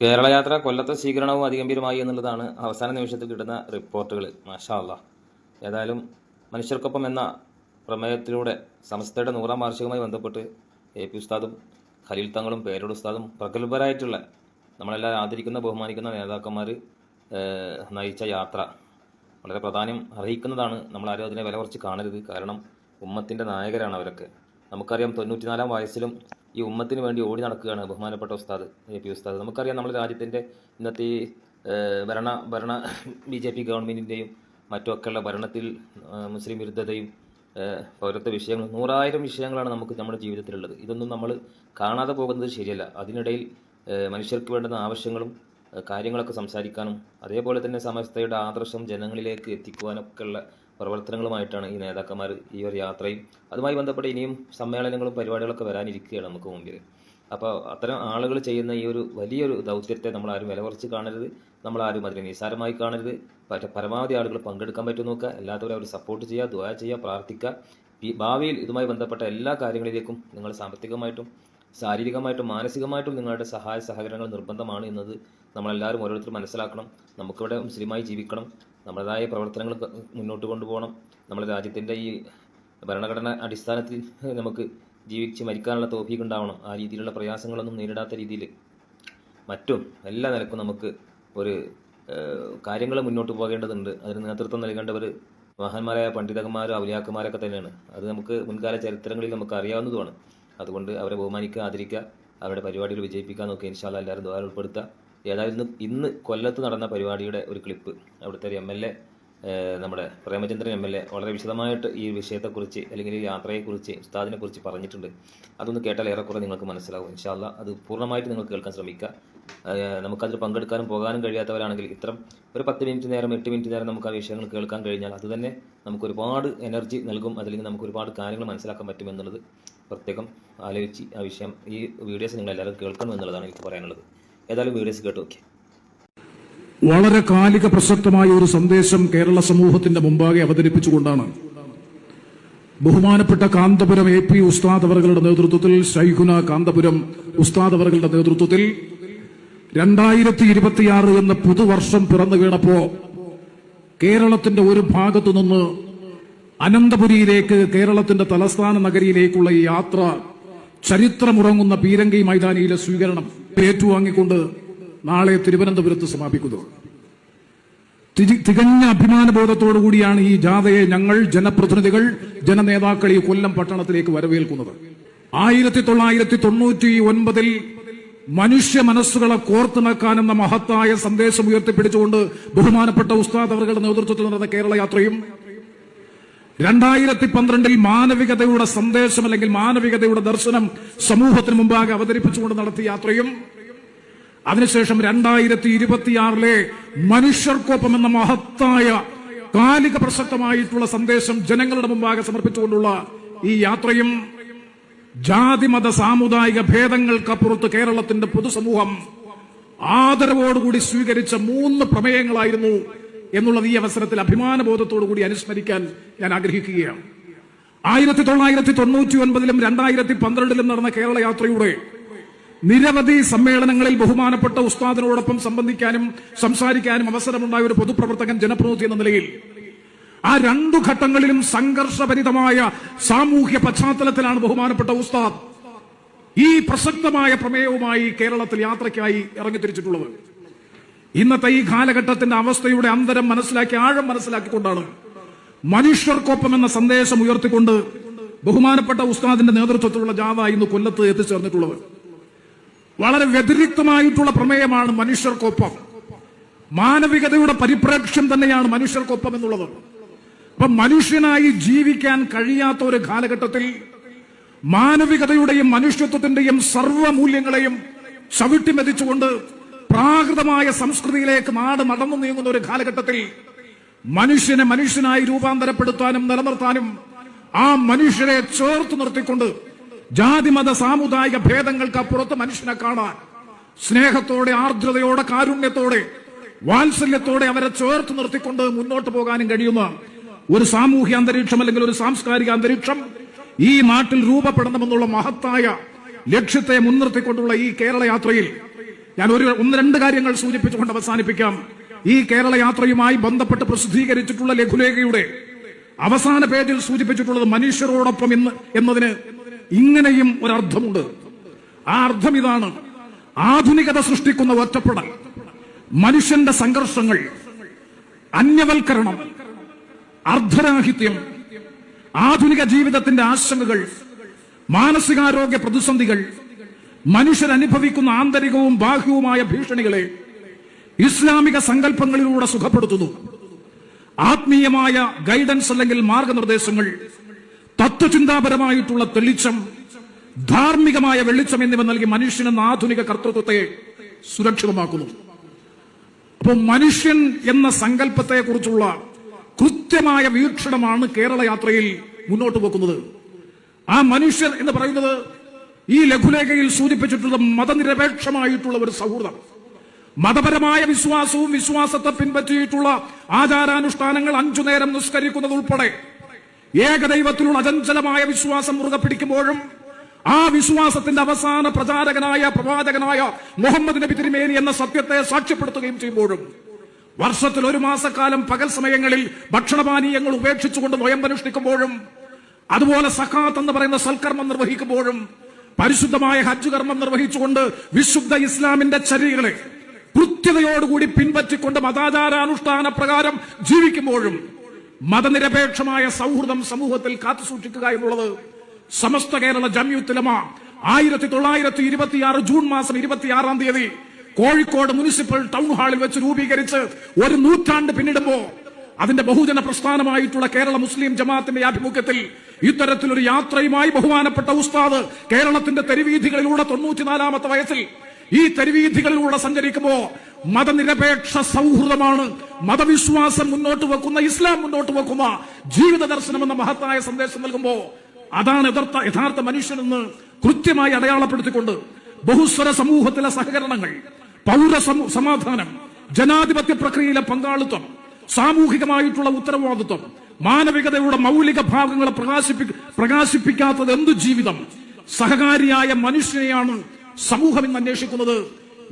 കേരളയാത്ര കൊല്ലത്തെ സ്വീകരണവും അതിഗംഭീരമായി എന്നുള്ളതാണ് അവസാന നിമിഷത്തിൽ കിട്ടുന്ന റിപ്പോർട്ടുകൾ. മാഷാ അല്ലാ ഏതായാലും മനുഷ്യർക്കൊപ്പം എന്ന പ്രമേയത്തിലൂടെ സംസ്ഥയുടെ നൂറാം വാർഷികവുമായി ബന്ധപ്പെട്ട് എ പി ഉസ്താദും ഖലീൽ തങ്ങളും പേരോട് ഉസ്താദും പ്രഗത്ഭരായിട്ടുള്ള നമ്മളെല്ലാവരും ആദരിക്കുന്ന ബഹുമാനിക്കുന്ന നേതാക്കന്മാർ നയിച്ച യാത്ര വളരെ പ്രാധാന്യം അർഹിക്കുന്നതാണ്. നമ്മളാരും അതിനെ വില കുറച്ച് കാണരുത്. കാരണം ഉമ്മത്തിന്റെ നായകരാണ് അവരൊക്കെ. നമുക്കറിയാം തൊണ്ണൂറ്റിനാലാം വയസ്സിലും ഈ ഉമ്മത്തിന് വേണ്ടി ഓടി നടക്കുകയാണ് ബഹുമാനപ്പെട്ട ഉസ്താദ് എ പി ഉസ്താദ്. നമുക്കറിയാം നമ്മുടെ രാജ്യത്തിന്റെ ഇന്നത്തെ ഈ ഭരണ ഭരണ ബി ജെ പി ഗവൺമെന്റിന്റെയും മറ്റുമൊക്കെയുള്ള ഭരണത്തിൽ മുസ്ലിം വിരുദ്ധതയും പൗരത്വ വിഷയങ്ങൾ നൂറായിരം വിഷയങ്ങളാണ് നമുക്ക് നമ്മുടെ ജീവിതത്തിലുള്ളത്. ഇതൊന്നും നമ്മൾ കാണാതെ പോകുന്നത് ശരിയല്ല. അതിനിടയിൽ മനുഷ്യർക്ക് വേണ്ടുന്ന ആവശ്യങ്ങളും കാര്യങ്ങളൊക്കെ സംസാരിക്കാനും അതേപോലെ തന്നെ സമസ്തയുടെ ആദർശം ജനങ്ങളിലേക്ക് എത്തിക്കുവാനൊക്കെ ഉള്ള പ്രവർത്തനങ്ങളുമായിട്ടാണ് ഈ നേതാക്കന്മാർ ഈ ഒരു യാത്രയും അതുമായി ബന്ധപ്പെട്ട് ഇനിയും സമ്മേളനങ്ങളും പരിപാടികളൊക്കെ വരാനിരിക്കുകയാണ് നമുക്ക് മുമ്പിൽ. അപ്പോൾ അത്തരം ആളുകൾ ചെയ്യുന്ന ഈ ഒരു വലിയൊരു ദൗത്യത്തെ നമ്മൾ ആരും വില കുറച്ച് കാണരുത്. നമ്മൾ ആരും അതിനെ നിസ്സാരമായി കാണരുത്. പക്ഷേ പരമാവധി ആളുകൾ പങ്കെടുക്കാൻ പറ്റും നോക്കുക. എല്ലാത്തവരും അവർ സപ്പോർട്ട് ചെയ്യുക ദ്വാ ചെയ്യുക പ്രാർത്ഥിക്കുക. ഈ ഭാവിയിൽ ഇതുമായി ബന്ധപ്പെട്ട എല്ലാ കാര്യങ്ങളിലേക്കും നിങ്ങൾ സാമ്പത്തികമായിട്ടും ശാരീരികമായിട്ടും മാനസികമായിട്ടും നിങ്ങളുടെ സഹായ സഹകരണങ്ങൾ നിർബന്ധമാണ് എന്നത് നമ്മളെല്ലാവരും ഓരോരുത്തരും മനസ്സിലാക്കണം. നമുക്കിവിടെ മുസ്ലിമായി ജീവിക്കണം. നമ്മുടേതായ പ്രവർത്തനങ്ങൾ മുന്നോട്ട് കൊണ്ടുപോകണം. നമ്മുടെ രാജ്യത്തിന്റെ ഈ ഭരണഘടന അടിസ്ഥാനത്തിൽ നമുക്ക് ജീവിച്ച് മരിക്കാനുള്ള തോഫീക്ക് ഉണ്ടാവണം. ആ രീതിയിലുള്ള പ്രയാസങ്ങളൊന്നും നേരിടാത്ത രീതിയിൽ. മറ്റും എല്ലാ നിലക്കും നമുക്ക് ഒരു കാര്യങ്ങൾ മുന്നോട്ട് പോകേണ്ടതുണ്ട്. അതിന് നേതൃത്വം നൽകേണ്ടവർ മഹാന്മാരായ പണ്ഡിതന്മാരും ഔലിയാക്കന്മാരൊക്കെ തന്നെയാണ്. അത് നമുക്ക് മുൻകാല ചരിത്രങ്ങളിൽ നമുക്ക് അറിയാവുന്നതുമാണ്. അതുകൊണ്ട് അവരെ ബഹുമാനിക്കുക ആദരിക്കുക അവരുടെ പരിപാടികൾ വിജയിപ്പിക്കാൻ നോക്കുക ഇൻഷാല്ല എല്ലാവരും ദ്വാരം ഉൾപ്പെടുത്തുക. ഏതായാലും ഇന്ന് കൊല്ലത്ത് നടന്ന പരിപാടിയുടെ ഒരു ക്ലിപ്പ്. അവിടുത്തെ ഒരു എം എൽ എ നമ്മുടെ പ്രേമചന്ദ്രൻ എം എൽ എ വളരെ വിശദമായിട്ട് ഈ വിഷയത്തെക്കുറിച്ച് അല്ലെങ്കിൽ ഈ യാത്രയെക്കുറിച്ച് ഉസ്താദിനെ കുറിച്ച് പറഞ്ഞിട്ടുണ്ട്. അതൊന്ന് കേട്ടാൽ ഏറെക്കുറെ നിങ്ങൾക്ക് മനസ്സിലാവും. ഇൻഷാല്ല അത് പൂർണമായിട്ട് നിങ്ങൾ കേൾക്കാൻ ശ്രമിക്കുക നമുക്കതിൽ പങ്കെടുക്കാനും പോകാനും കഴിയാത്തവരാണെങ്കിൽ ഇത്തരം ഒരു പത്ത് മിനിറ്റ് നേരം എട്ട് മിനിറ്റ് നേരം നമുക്ക് ആ വിഷയങ്ങൾ കേൾക്കാൻ കഴിഞ്ഞാൽ അത് തന്നെ നമുക്ക് ഒരുപാട് എനർജി നൽകും. അതല്ലെങ്കിൽ നമുക്ക് ഒരുപാട് കാര്യങ്ങൾ മനസ്സിലാക്കാൻ പറ്റുമെന്നുള്ളത് പ്രത്യേകം ആലോചിച്ച് ആ വിഷയം ഈ വീഡിയോസ് നിങ്ങൾ എല്ലാവരും കേൾക്കണം എന്നുള്ളതാണ് എനിക്ക് പറയാനുള്ളത്. ഏതായാലും വീഡിയോസ് കേട്ട് നോക്കി വളരെ കാലിക പ്രസക്തമായ ഒരു സന്ദേശം കേരള സമൂഹത്തിന്റെ മുമ്പാകെ അവതരിപ്പിച്ചുകൊണ്ടാണ്. ബഹുമാനപ്പെട്ട കാന്തപുരം എ പി ഉസ്താദ് അവറുകളുടെ നേതൃത്വത്തിൽ ശൈഖുന കാന്തപുരം ഉസ്താദ് അവറുകളുടെ നേതൃത്വത്തിൽ രണ്ടായിരത്തി ഇരുപത്തിയാറ് എന്ന പുതുവർഷം പിറന്നു വീണപ്പോ കേരളത്തിന്റെ ഒരു ഭാഗത്തു നിന്ന് അനന്തപുരിയിലേക്ക് കേരളത്തിന്റെ തലസ്ഥാന നഗരിയിലേക്കുള്ള ഈ യാത്ര ചരിത്രമുറങ്ങുന്ന പീരങ്കി മൈതാനിയിലെ സ്വീകരണം ഏറ്റുവാങ്ങിക്കൊണ്ട് നാളെ തിരുവനന്തപുരത്ത് സമാപിക്കുന്നു. തികഞ്ഞ അഭിമാനബോധത്തോടു കൂടിയാണ് ഈ ജാഥയെ ഞങ്ങൾ ജനപ്രതിനിധികൾ ജനനേതാക്കൾ ഈ കൊല്ലം പട്ടണത്തിലേക്ക് വരവേൽക്കുന്നത്. ആയിരത്തി തൊള്ളായിരത്തി തൊണ്ണൂറ്റി ഒൻപതിൽ മനുഷ്യ മനസ്സുകളെ കോർത്തിണക്കാനെന്ന മഹത്തായ സന്ദേശം ഉയർത്തിപ്പിടിച്ചുകൊണ്ട് ബഹുമാനപ്പെട്ട ഉസ്താദ് അവരുടെ നേതൃത്വത്തിൽ നടന്ന കേരള യാത്രയും രണ്ടായിരത്തി പന്ത്രണ്ടിൽ മാനവികതയുടെ സന്ദേശം അല്ലെങ്കിൽ മാനവികതയുടെ ദർശനം സമൂഹത്തിന് മുമ്പാകെ അവതരിപ്പിച്ചുകൊണ്ട് നടത്തിയ യാത്രയും അതിനുശേഷം രണ്ടായിരത്തി ഇരുപത്തിയാറിലെ മനുഷ്യർക്കൊപ്പം എന്ന മഹത്തായ കാലിക പ്രസക്തമായിട്ടുള്ള സന്ദേശം ജനങ്ങളുടെ മുമ്പാകെ സമർപ്പിച്ചുകൊണ്ടുള്ള ഈ യാത്രയും ജാതിമത സാമുദായിക ഭേദങ്ങൾക്കപ്പുറത്ത് കേരളത്തിന്റെ പൊതുസമൂഹം ആദരവോടുകൂടി സ്വീകരിച്ച മൂന്ന് പ്രമേയങ്ങളായിരുന്നു എന്നുള്ളത് ഈ അവസരത്തിൽ അഭിമാനബോധത്തോടുകൂടി അനുസ്മരിക്കാൻ ഞാൻ ആഗ്രഹിക്കുകയാണ്. ആയിരത്തി തൊള്ളായിരത്തി തൊണ്ണൂറ്റി ഒൻപതിലും രണ്ടായിരത്തി പന്ത്രണ്ടിലും നടന്ന കേരള യാത്രയുടെ നിരവധി സമ്മേളനങ്ങളിൽ ബഹുമാനപ്പെട്ട ഉസ്താദിനോടൊപ്പം സംബന്ധിക്കാനും സംസാരിക്കാനും അവസരമുണ്ടായ ഒരു പൊതുപ്രവർത്തകൻ ജനപ്രതിനിധി എന്ന നിലയിൽ ആ രണ്ടു ഘട്ടങ്ങളിലും സംഘർഷഭരിതമായ സാമൂഹ്യ പശ്ചാത്തലത്തിലാണ് ബഹുമാനപ്പെട്ട ഉസ്താദ് ഈ പ്രസക്തമായ പ്രമേയവുമായി കേരളത്തിൽ യാത്രയ്ക്കായി ഇറങ്ങിത്തിരിച്ചിട്ടുള്ളത്. ഇന്നത്തെ ഈ കാലഘട്ടത്തിന്റെ അവസ്ഥയുടെ അന്തരം മനസ്സിലാക്കി ആഴം മനസ്സിലാക്കിക്കൊണ്ടാണ് മനുഷ്യർക്കൊപ്പം എന്ന സന്ദേശം ഉയർത്തിക്കൊണ്ട് ബഹുമാനപ്പെട്ട ഉസ്താദിന്റെ നേതൃത്വത്തിലുള്ള ജാഥ ഇന്ന് കൊല്ലത്ത് എത്തിച്ചേർന്നിട്ടുള്ളത്. വളരെ വ്യതിരിക്തമായിട്ടുള്ള പ്രമേയമാണ് മനുഷ്യർക്കൊപ്പം. മാനവികതയുടെ പരിപ്രേക്ഷ്യം തന്നെയാണ് മനുഷ്യർക്കൊപ്പം എന്നുള്ളത്. അപ്പൊ മനുഷ്യനായി ജീവിക്കാൻ കഴിയാത്ത ഒരു കാലഘട്ടത്തിൽ മാനവികതയുടെയും മനുഷ്യത്വത്തിന്റെയും സർവമൂല്യങ്ങളെയും ചവിട്ടിമെതിച്ചുകൊണ്ട് പ്രാകൃതമായ സംസ്കൃതിയിലേക്ക് നാട് മടന്നു നീങ്ങുന്ന ഒരു കാലഘട്ടത്തിൽ മനുഷ്യനെ മനുഷ്യനായി രൂപാന്തരപ്പെടുത്താനും നിലനിർത്താനും ആ മനുഷ്യരെ ചേർത്ത് നിർത്തിക്കൊണ്ട് ജാതിമത സാമുദായിക ഭേദങ്ങൾക്ക് അപ്പുറത്ത് മനുഷ്യനെ കാണാൻ സ്നേഹത്തോടെ ആർദ്രതയോടെ കാരുണ്യത്തോടെ വാത്സല്യത്തോടെ അവരെ ചേർത്ത് നിർത്തിക്കൊണ്ട് മുന്നോട്ട് പോകാനും കഴിയുന്ന ഒരു സാമൂഹ്യ അന്തരീക്ഷം അല്ലെങ്കിൽ ഒരു സാംസ്കാരിക അന്തരീക്ഷം ഈ നാട്ടിൽ രൂപപ്പെടണമെന്നുള്ള മഹത്തായ ലക്ഷ്യത്തെ മുൻനിർത്തിക്കൊണ്ടുള്ള ഈ കേരള യാത്രയിൽ ഞാൻ ഒരു ഒന്ന് രണ്ട് കാര്യങ്ങൾ സൂചിപ്പിച്ചുകൊണ്ട് അവസാനിപ്പിക്കാം. ഈ കേരള യാത്രയുമായി ബന്ധപ്പെട്ട് പ്രസിദ്ധീകരിച്ചിട്ടുള്ള ലഘുലേഖയുടെ അവസാന പേജിൽ സൂചിപ്പിച്ചിട്ടുള്ളത് മനുഷ്യരോടൊപ്പം എന്ന് എന്നതിന് ഇങ്ങനെയും ഒരർത്ഥമുണ്ട്. ആ അർത്ഥം ഇതാണ്. ആധുനികത സൃഷ്ടിക്കുന്ന ഒറ്റപ്പെടൽ മനുഷ്യന്റെ സംഘർഷങ്ങൾ അന്യവൽക്കരണം അർദ്ധരാഹിത്യം ആധുനിക ജീവിതത്തിന്റെ ആശങ്കകൾ മാനസികാരോഗ്യ പ്രതിസന്ധികൾ മനുഷ്യരനുഭവിക്കുന്ന ആന്തരികവും ബാഹ്യവുമായ ഭീഷണികളെ ഇസ്ലാമിക സങ്കല്പങ്ങളിലൂടെ സുഖപ്പെടുത്തുന്നു. ആത്മീയമായ ഗൈഡൻസ് അല്ലെങ്കിൽ മാർഗനിർദ്ദേശങ്ങൾ തത്വചിന്താപരമായിട്ടുള്ള തെളിച്ചം ധാർമ്മികമായ വെളിച്ചം എന്നിവ നൽകി മനുഷ്യനെന്ന ആധുനിക കർത്തൃത്വത്തെ സുരക്ഷിതമാക്കുന്നു. അപ്പോൾ മനുഷ്യൻ എന്ന സങ്കല്പത്തെ കുറിച്ചുള്ള കൃത്യമായ വീക്ഷണമാണ് കേരള യാത്രയിൽ മുന്നോട്ട് വെക്കുന്നത് ആ മനുഷ്യർ എന്ന് പറയുന്നത് ഈ ലഘുലേഖയിൽ സൂചിപ്പിച്ചിട്ടുള്ള മതനിരപേക്ഷമായിട്ടുള്ള ഒരു സൗഹൃദം. മതപരമായ വിശ്വാസവും വിശ്വാസത്തെ പിൻപറ്റിയിട്ടുള്ള ആചാരാനുഷ്ഠാനങ്ങൾ അഞ്ചു നേരം നിസ്കരിക്കുന്നത് ഉൾപ്പെടെ ഏകദൈവത്തിലുള്ള അചഞ്ചലമായ വിശ്വാസം മുറുകെ പിടിക്കുമ്പോഴും ആ വിശ്വാസത്തിന്റെ അവസാന പ്രചാരകനായ പ്രവാചകനായ മുഹമ്മദ് നബി തിരുമേനി എന്ന സത്യത്തെ സാക്ഷ്യപ്പെടുത്തുകയും ചെയ്യുമ്പോഴും വർഷത്തിൽ ഒരു മാസക്കാലം പകൽ സമയങ്ങളിൽ ഭക്ഷണപാനീയങ്ങൾ ഉപേക്ഷിച്ചുകൊണ്ട് നോയമ്പനുഷ്ഠിക്കുമ്പോഴും അതുപോലെ സഖാത്ത് എന്ന് പറയുന്ന സൽക്കർമ്മം നിർവഹിക്കുമ്പോഴും പരിശുദ്ധമായ ഹജ്ജ് കർമ്മം നിർവഹിച്ചുകൊണ്ട് വിശുദ്ധ ഇസ്ലാമിന്റെ ചര്യകളെ കൃത്യതയോടുകൂടി പിൻപറ്റിക്കൊണ്ട് മതാചാരാനുഷ്ഠാന പ്രകാരം ജീവിക്കുമ്പോഴും മതനിരപേക്ഷമായ സൗഹൃദം സമൂഹത്തിൽ കാത്തുസൂക്ഷിക്കുക എന്നുള്ളത് സമസ്ത കേരള ജമ്യുത്തിലമ ആയിരത്തി തൊള്ളായിരത്തി ഇരുപത്തിയാറ് ജൂൺ മാസം ഇരുപത്തിയാറാം തീയതി കോഴിക്കോട് മുനിസിപ്പൽ ടൗൺ ഹാളിൽ വെച്ച് രൂപീകരിച്ച് ഒരു നൂറ്റാണ്ട് പിന്നിടുമ്പോ അതിന്റെ ബഹുജന പ്രസ്ഥാനമായിട്ടുള്ള കേരള മുസ്ലിം ജമാഅത്തിന്റെ ആഭിമുഖ്യത്തിൽ ഇത്തരത്തിലൊരു യാത്രയുമായി ബഹുമാനപ്പെട്ട ഉസ്താദ് കേരളത്തിന്റെ തെരുവീഥികളിലൂടെ തൊണ്ണൂറ്റിനാലാമത്തെ വയസ്സിൽ ഈ തെരുവീഥികളിലൂടെ സഞ്ചരിക്കുമ്പോ മതനിരപേക്ഷ സൗഹൃദമാണ്. മതവിശ്വാസം മുന്നോട്ട് വെക്കുന്ന ഇസ്ലാം മുന്നോട്ട് വെക്കുന്ന ജീവിത ദർശനം എന്ന മഹത്തായ സന്ദേശം നൽകുമ്പോ അതാണ് യഥാർത്ഥ യഥാർത്ഥ മനുഷ്യനെന്ന് കൃത്യമായി അടയാളപ്പെടുത്തിക്കൊണ്ട് ബഹുസ്വര സമൂഹത്തിലെ സഹകരണങ്ങൾ പൗര സമാധാനം ജനാധിപത്യ പ്രക്രിയയിലെ പങ്കാളിത്തം സാമൂഹികമായിട്ടുള്ള ഉത്തരവാദിത്വം. മാനവികതയുടെ മൗലിക ഭാഗങ്ങളെ പ്രകാശിപ്പി പ്രകാശിപ്പിക്കാത്തത് എന്തു ജീവിതം? സഹകാരിയായ മനുഷ്യനെയാണ് സമൂഹം ഇന്ന് അന്വേഷിക്കുന്നത്.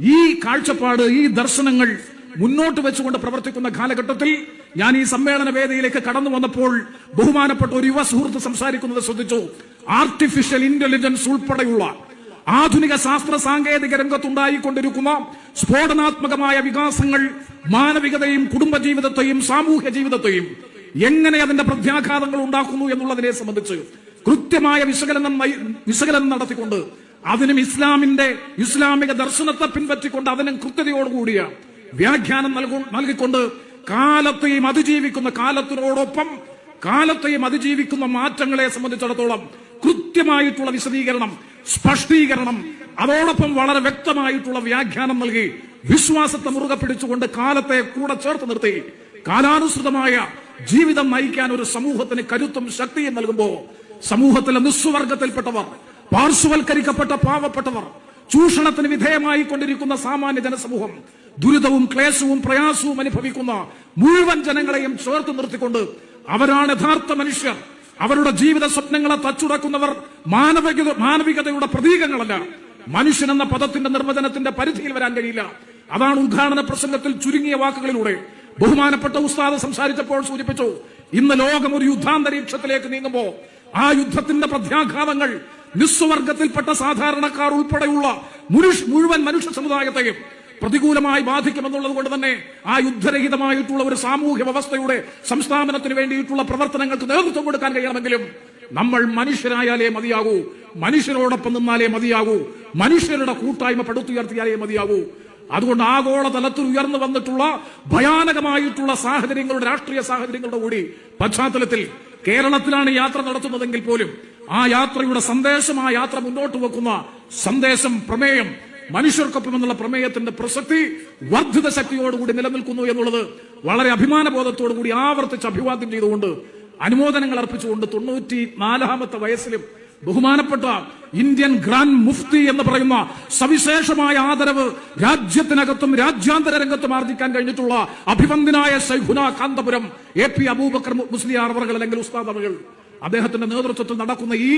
ഈ കാഴ്ചപ്പാട് ഈ ദർശനങ്ങൾ മുന്നോട്ട് വെച്ചുകൊണ്ട് പ്രവർത്തിക്കുന്ന കാലഘട്ടത്തിൽ ഞാൻ ഈ സമ്മേളന വേദിയിലേക്ക് കടന്നു വന്നപ്പോൾ ബഹുമാനപ്പെട്ട ഒരു യുവ സുഹൃത്ത് സംസാരിക്കുന്നത് ശ്രദ്ധിച്ചു. ആർട്ടിഫിഷ്യൽ ഇന്റലിജൻസ് ഉൾപ്പെടെയുള്ള ആധുനിക ശാസ്ത്ര സാങ്കേതിക രംഗത്തുണ്ടായിക്കൊണ്ടിരിക്കുന്ന സ്ഫോടനാത്മകമായ വികാസങ്ങൾ മാനവികതയും കുടുംബജീവിതത്തെയും സാമൂഹ്യ ജീവിതത്തെയും എങ്ങനെ അതിന്റെ പ്രത്യാഘാതങ്ങൾ ഉണ്ടാക്കുന്നു എന്നുള്ളതിനെ സംബന്ധിച്ച് കൃത്യമായ വിശകലനം വിശകലനം നടത്തിക്കൊണ്ട് അതിനും ഇസ്ലാമിന്റെ ഇസ്ലാമിക ദർശനത്തെ പിൻപറ്റിക്കൊണ്ട് അതിനും കൃത്യതയോടുകൂടിയ വ്യാഖ്യാനം നൽകു നൽകിക്കൊണ്ട് കാലത്തെയും അതിജീവിക്കുന്ന കാലത്തിനോടൊപ്പം കാലത്തെയും അതിജീവിക്കുന്ന മാറ്റങ്ങളെ സംബന്ധിച്ചിടത്തോളം കൃത്യമായിട്ടുള്ള വിശദീകരണം സ്പഷ്ടീകരണം. അതോടൊപ്പം വളരെ വ്യക്തമായിട്ടുള്ള വ്യാഖ്യാനം നൽകി. വിശ്വാസത്തെ മുറുകെ പിടിച്ചുകൊണ്ട് കാലത്തെ കൂടെ ചേർത്ത് നിർത്തി. കാലാനുസൃതമായ ജീവിതം നയിക്കാൻ ഒരു സമൂഹത്തിന് കരുത്തും ശക്തിയും നൽകുമ്പോ സമൂഹത്തിലെ നിസ്സുവർഗത്തിൽപ്പെട്ടവർ പാർശ്വവൽക്കരിക്കപ്പെട്ട പാവപ്പെട്ടവർ ചൂഷണത്തിന് വിധേയമായി കൊണ്ടിരിക്കുന്ന സാമാന്യ ജനസമൂഹം ദുരിതവും ക്ലേശവും പ്രയാസവും അനുഭവിക്കുന്ന മുഴുവൻ ജനങ്ങളെയും ചേർത്ത് നിർത്തിക്കൊണ്ട് അവരാണ് യഥാർത്ഥ മനുഷ്യർ. അവരുടെ ജീവിത സ്വപ്നങ്ങളെ തച്ചുടക്കുന്നവർ മാനവികത മാനവികതയുടെ പ്രതീകങ്ങളല്ല. മനുഷ്യൻ എന്ന പദത്തിന്റെ നിർവചനത്തിന്റെ പരിധിയിൽ വരാൻ കഴിയില്ല. അതാണ് ഉദ്ഘാടന പ്രസംഗത്തിൽ ചുരുങ്ങിയ വാക്കുകളിലൂടെ ബഹുമാനപ്പെട്ട ഉസ്താദ് സംസാരിച്ചപ്പോൾ സൂചിപ്പിച്ചു ഇന്ന് ലോകം ഒരു യുദ്ധാന്തരീക്ഷത്തിലേക്ക് നീങ്ങുമ്പോൾ ആ യുദ്ധത്തിന്റെ പ്രത്യാഘാതങ്ങൾ നിസ്വർഗത്തിൽപ്പെട്ട സാധാരണക്കാർ ഉൾപ്പെടെയുള്ള മുഴുവൻ മനുഷ്യ സമുദായത്തെയും പ്രതികൂലമായി ബാധിക്കുമെന്നുള്ളത് കൊണ്ട് തന്നെ ആ യുദ്ധരഹിതമായിട്ടുള്ള ഒരു സാമൂഹ്യ വ്യവസ്ഥയുടെ സംസ്ഥാപനത്തിന് വേണ്ടിയിട്ടുള്ള പ്രവർത്തനങ്ങൾക്ക് നേതൃത്വം കൊടുക്കാൻ കഴിയണമെങ്കിലും നമ്മൾ മനുഷ്യരായാലേ മതിയാകൂ. മനുഷ്യരോടൊപ്പം നിന്നാലേ മതിയാകൂ. മനുഷ്യരുടെ കൂട്ടായ്മ പടുത്തുയർത്തിയാലേ മതിയാകൂ. അതുകൊണ്ട് ആഗോളതലത്തിൽ ഉയർന്നു വന്നിട്ടുള്ള ഭയാനകമായിട്ടുള്ള സാഹചര്യങ്ങളുടെ രാഷ്ട്രീയ സാഹചര്യങ്ങളുടെ കൂടി പശ്ചാത്തലത്തിൽ കേരളത്തിലാണ് യാത്ര നടത്തുന്നതെങ്കിൽ പോലും ആ യാത്രയുടെ സന്ദേശം ആ യാത്ര മുന്നോട്ട് വെക്കുന്ന സന്ദേശം പ്രമേയം മനുഷ്യർക്കൊപ്പം എന്നുള്ള പ്രമേയത്തിന്റെ പ്രസക്തി വർദ്ധിത ശക്തിയോടുകൂടി നിലനിൽക്കുന്നു എന്നുള്ളത് വളരെ അഭിമാനബോധത്തോടുകൂടി ആവർത്തിച്ച് അഭിവാദ്യം ചെയ്തുകൊണ്ട് അനുമോദനങ്ങൾ അർപ്പിച്ചുകൊണ്ട് തൊണ്ണൂറ്റി നാലാമത്തെ വയസ്സിലും ബഹുമാനപ്പെട്ട ഇന്ത്യൻ ഗ്രാൻഡ് മുഫ്തി എന്ന് പറയുന്ന സവിശേഷമായ ആദരവ് രാജ്യത്തിനകത്തും രാജ്യാന്തര രംഗത്തും ആർജിക്കാൻ കഴിഞ്ഞിട്ടുള്ള അഭിവന്ദനായ സൈഹുന കാന്തപുരം എ പി അബൂബക്കർ മുസ്ലിയാർ അവർ അല്ലെങ്കിൽ ഉസ്താദ് അദ്ദേഹത്തിന്റെ നേതൃത്വത്തിൽ നടക്കുന്ന ഈ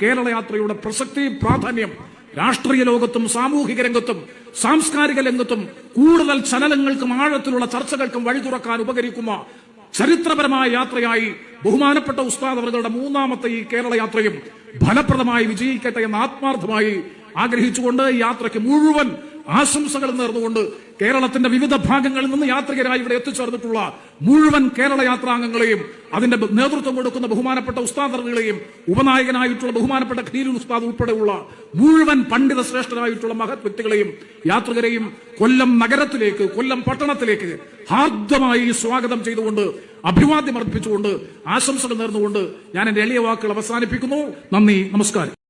കേരള യാത്രയുടെ പ്രസക്തി പ്രാധാന്യം രാഷ്ട്രീയ ലോകത്തും സാമൂഹിക രംഗത്തും സാംസ്കാരിക രംഗത്തും കൂടുതൽ ചലനങ്ങൾക്കും ആഴത്തിലുള്ള ചർച്ചകൾക്കും വഴി തുറക്കാൻ ഉപകരിക്കുന്ന ചരിത്രപരമായ യാത്രയായി ബഹുമാനപ്പെട്ട ഉസ്താദ് അവരുടെ മൂന്നാമത്തെ ഈ കേരള യാത്രയും ഫലപ്രദമായി വിജയിക്കട്ടെ എന്ന് ആത്മാർത്ഥമായി ആഗ്രഹിച്ചുകൊണ്ട് ഈ യാത്രയ്ക്ക് മുഴുവൻ ആശംസകൾ നേർന്നുകൊണ്ട് കേരളത്തിന്റെ വിവിധ ഭാഗങ്ങളിൽ നിന്ന് യാത്രികരായി ഇവിടെ എത്തിച്ചേർന്നിട്ടുള്ള മുഴുവൻ കേരള യാത്രാംഗങ്ങളെയും അതിന്റെ നേതൃത്വം കൊടുക്കുന്ന ബഹുമാനപ്പെട്ട ഉസ്താദറുകളെയും ഉപനായകനായിട്ടുള്ള ബഹുമാനപ്പെട്ട ഖലീലുൽ ഉസ്താദ് ഉൾപ്പെടെയുള്ള മുഴുവൻ പണ്ഡിത ശ്രേഷ്ഠരായിട്ടുള്ള മഹത് വ്യക്തികളെയും യാത്രികരെയും കൊല്ലം നഗരത്തിലേക്ക് കൊല്ലം പട്ടണത്തിലേക്ക് ഹാർദമായി സ്വാഗതം ചെയ്തുകൊണ്ട് അഭിവാദ്യം അർപ്പിച്ചുകൊണ്ട് ആശംസകൾ നേർന്നുകൊണ്ട് ഞാൻ എന്റെ എളിയ വാക്കുകൾ അവസാനിപ്പിക്കുന്നു. നന്ദി നമസ്കാരം.